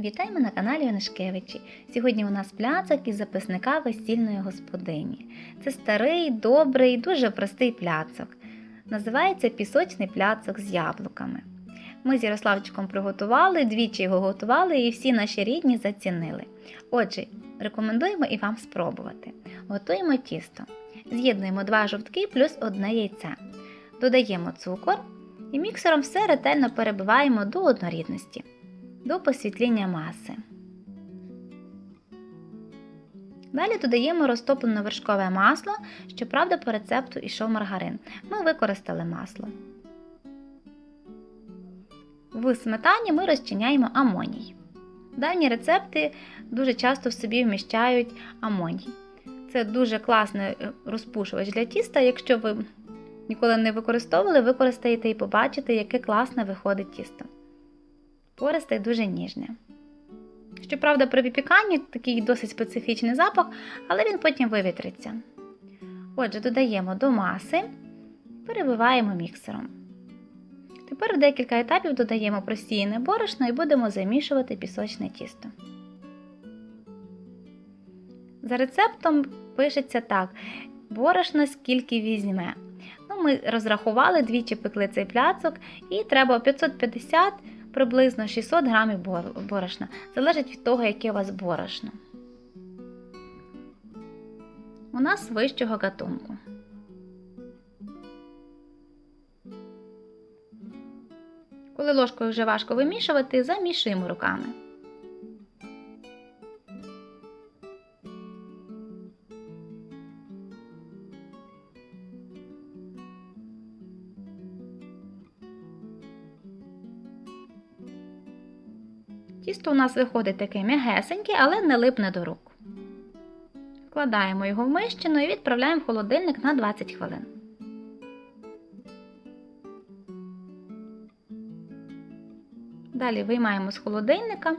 Вітаємо на каналі Онишкевичі. Сьогодні у нас пляцок із записника весільної господині. Це старий, добрий, дуже простий пляцок. Називається пісочний пляцок з яблуками. Ми з Ярославчиком приготували, двічі його готували і всі наші рідні зацінили. Отже, рекомендуємо і вам спробувати. Готуємо тісто. З'єднуємо два жовтки плюс одне яйце. Додаємо цукор і міксером все ретельно перебиваємо до однорідності до посвітління маси. Далі додаємо розтоплене вершкове масло, щоправда, по рецепту йшов маргарин. Ми використали масло. В сметані ми розчиняємо амоній. Давні рецепти дуже часто в собі вміщають амоній. Це дуже класний е, розпушувач для тіста. Якщо ви ніколи не використовували, використаєте і побачите, яке класне виходить тісто пористе дуже ніжне. Щоправда, при випіканні такий досить специфічний запах, але він потім вивітриться. Отже, додаємо до маси, перебиваємо міксером. Тепер в декілька етапів додаємо просіяне борошно і будемо замішувати пісочне тісто. За рецептом пишеться так: борошно скільки візьме. Ну, Ми розрахували, двічі пекли цей пляцок, і треба 550 приблизно 600 грамів борошна. Залежить від того, яке у вас борошно. У нас вищого гатунку. Коли ложкою вже важко вимішувати, замішуємо руками. Тісто у нас виходить таке м'ягесеньке, але не липне до рук. Вкладаємо його в мищину і відправляємо в холодильник на 20 хвилин. Далі виймаємо з холодильника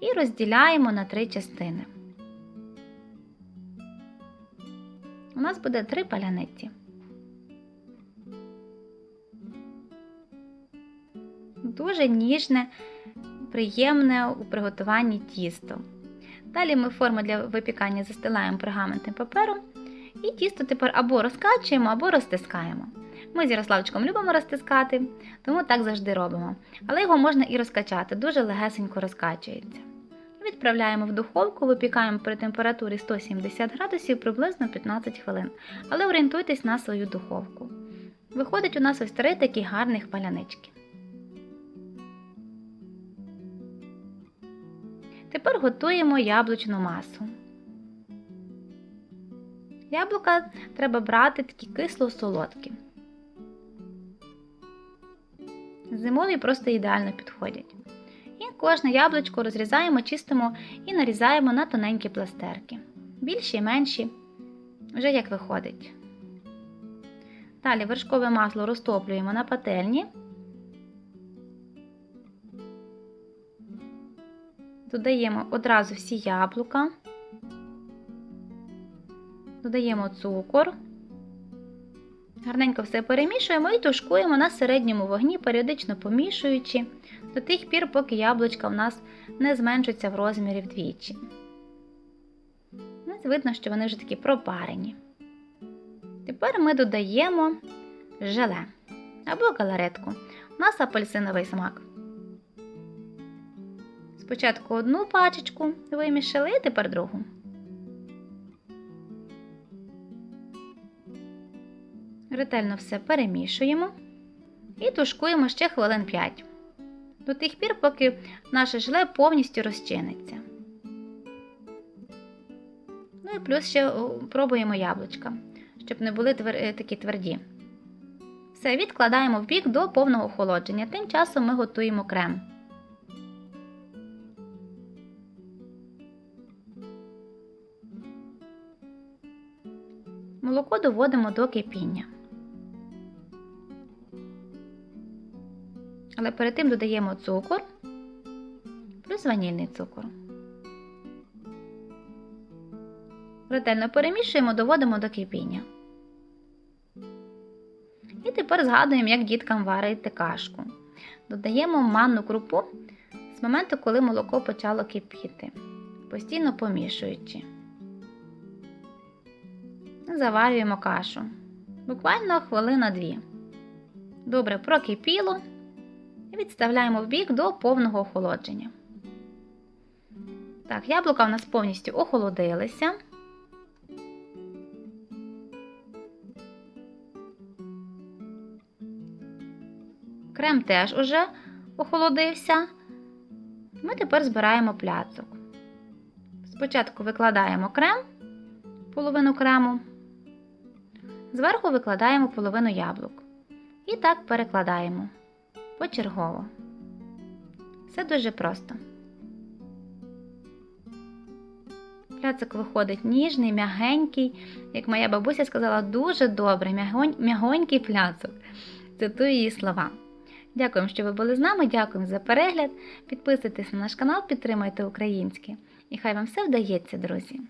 і розділяємо на три частини. У нас буде три паляниці. Дуже ніжне приємне у приготуванні тісто. Далі ми форму для випікання застилаємо пергаментним папером і тісто тепер або розкачуємо, або розтискаємо. Ми з Ярославчиком любимо розтискати, тому так завжди робимо. Але його можна і розкачати, дуже легесенько розкачується. Відправляємо в духовку, випікаємо при температурі 170 градусів приблизно 15 хвилин. Але орієнтуйтесь на свою духовку. Виходить у нас ось три такі гарних палянички. Готуємо яблучну масу. Яблука треба брати такі кисло-солодкі. Зимові просто ідеально підходять. І кожне яблучко розрізаємо, чистимо і нарізаємо на тоненькі пластерки. Більші, і менші, вже як виходить. Далі вершкове масло розтоплюємо на пательні. Додаємо одразу всі яблука, додаємо цукор, гарненько все перемішуємо і тушкуємо на середньому вогні, періодично помішуючи до тих пір, поки яблучка в нас не зменшуться в розмірі вдвічі. Видно, що вони вже такі пропарені. Тепер ми додаємо желе або галаретку. У нас апельсиновий смак. Спочатку одну пачечку вимішали, і тепер другу. Ретельно все перемішуємо і тушкуємо ще хвилин 5. До тих пір, поки наше желе повністю розчиниться. Ну і плюс ще пробуємо яблучка, щоб не були твер... е, такі тверді. Все, відкладаємо в бік до повного охолодження. Тим часом ми готуємо крем. Молоко доводимо до кипіння. Але перед тим додаємо цукор плюс ванільний цукор. Ретельно перемішуємо, доводимо до кипіння. І тепер згадуємо, як діткам варити кашку. Додаємо манну крупу з моменту, коли молоко почало кипіти, постійно помішуючи. Заварюємо кашу. Буквально хвилина-дві. Добре прокипіло і відставляємо в бік до повного охолодження. Так, яблука у нас повністю охолодилися. Крем теж уже охолодився. Ми тепер збираємо пляцок. Спочатку викладаємо крем, половину крему, зверху викладаємо половину яблук. І так перекладаємо почергово. Все дуже просто. Пляцик виходить ніжний, м'ягенький, як моя бабуся сказала, дуже добрий, м'ягонь- м'ягонький пляцок. Цитую її слова. Дякуємо, що ви були з нами. Дякуємо за перегляд. Підписуйтесь на наш канал, підтримуйте українське. І хай вам все вдається, друзі!